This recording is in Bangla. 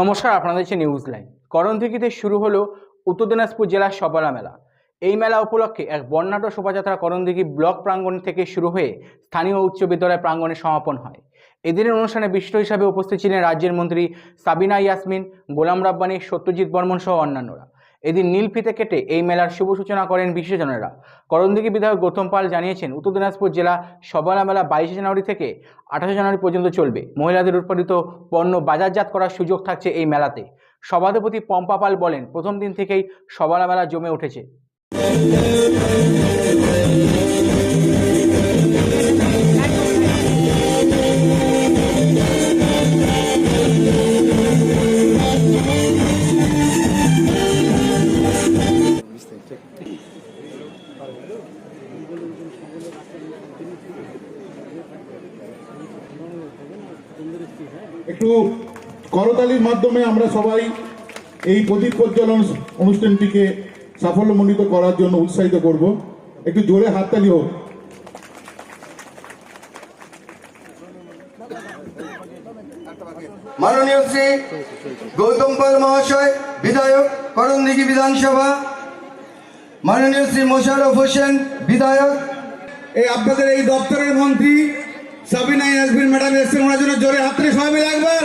নমস্কার আপনাদের হচ্ছে নিউজ লাইন করণদিঘিতে শুরু হলো উত্তর দিনাজপুর জেলার সবলা মেলা। এই মেলা উপলক্ষে এক বর্ণাঢ্য শোভাযাত্রা করণদিঘি ব্লক প্রাঙ্গণ থেকে শুরু হয়ে স্থানীয় উচ্চ বিদ্যালয় প্রাঙ্গণে সমাপন হয়। এদিনের অনুষ্ঠানে বিশিষ্ট হিসাবে উপস্থিত ছিলেন রাজ্যের মন্ত্রী সাবিনা ইয়াসমিন, গোলাম রাব্বানি, সত্যজিৎ বর্মন সহ অন্যান্যরা। এদিন নীল ফিতে কেটে এই মেলার শুভ সূচনা করেন বিশেষজনেরা। করণদিঘি বিধায়ক গৌতম পাল জানিয়েছেন, উত্তর দিনাজপুর জেলা সবলা মেলা বাইশে জানুয়ারি থেকে আঠাশে জানুয়ারি পর্যন্ত চলবে। মহিলাদের উৎপাদিত পণ্য বাজারজাত করার সুযোগ থাকছে এই মেলাতে। সভাধিপতি পম্পা পাল বলেন, প্রথম দিন থেকেই সবলা মেলা জমে উঠেছে। একটু করতালির মাধ্যমে আমরা সবাই এই প্রদীপ প্রজ্বলন অনুষ্ঠানটিকে সাফল্যমণ্ডিত করার জন্য উৎসাহিত করব। একটু জোরে হাততালি হোক। মাননীয় শ্রী গৌতম পাল মহাশয়, বিধায়ক, করণদিঘি বিধানসভা। মাননীয় শ্রী মোশারফ হোসেন, বিধায়ক। এই আপনাদের এই দপ্তরের মন্ত্রী সাবিনা ইয়াসবিন ম্যাডাম এসেছেন, ওনার জন্য জোরে হাতরে সবাই মিলে একবার।